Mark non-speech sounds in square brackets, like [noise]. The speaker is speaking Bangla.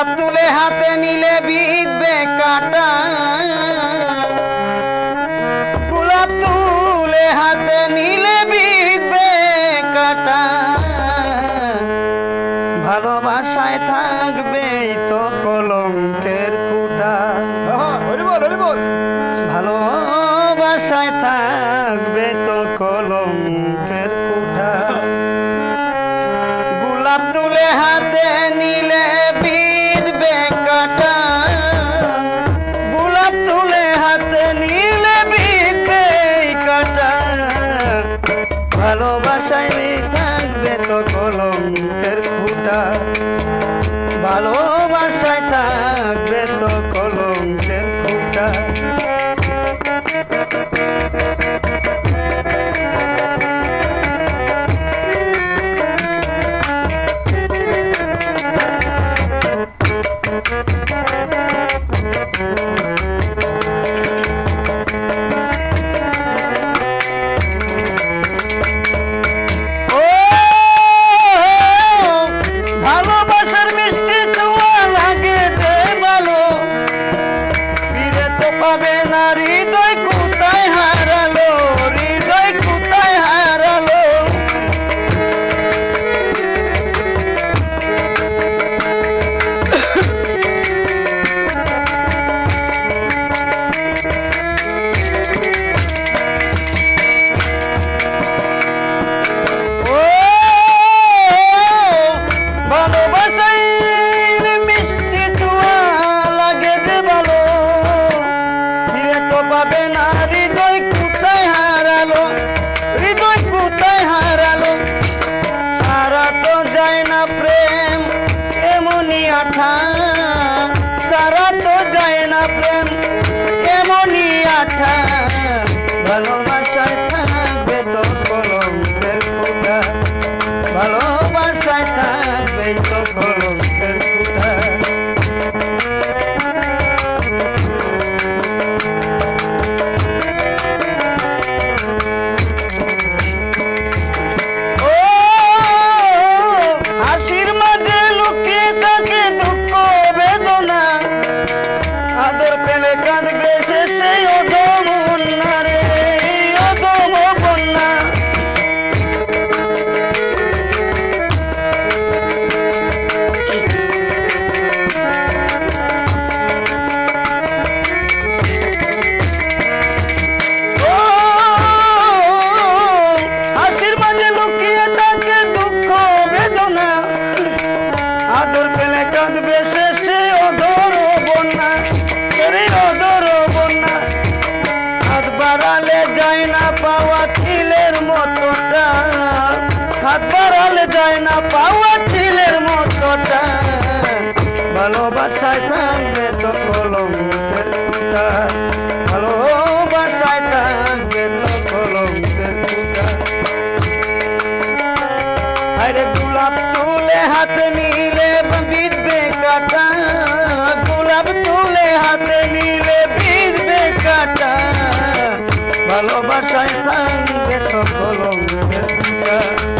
গোলাপ তুলে হাতে নিলে বিধবে বেকাটা গোলাপ তুলে হাতে নিলে বিধবে কাটা। ভালোবাসায় থাকবে তো কলঙ্কের কুটা। ভালোবাসায় থাকবে তো কলঙ্কের কুটা। [laughs] গোলাপ তুলে হাতে নিলে ಬೇಕ এমনি আঠা। সারা তো যায় না প্রেম এমনি আঠা। ভালোবাসায় থাকবে তো কলঙ্কের ভালোবাসায় থাকবে তো কলঙ্কের করাল যায় না পাওয়া ছিলের মতো ভালোবাসায় থাকবে তো কলম ভালোবাসায় থাকবে তো কলম আরে গোলাপ তুলে হাতে নিলে বিধবে কাটা গোলাপ তুলে হাতে নিলে বিধবে কাটা ভালোবাসায় থাকবে তো কলম Yeah.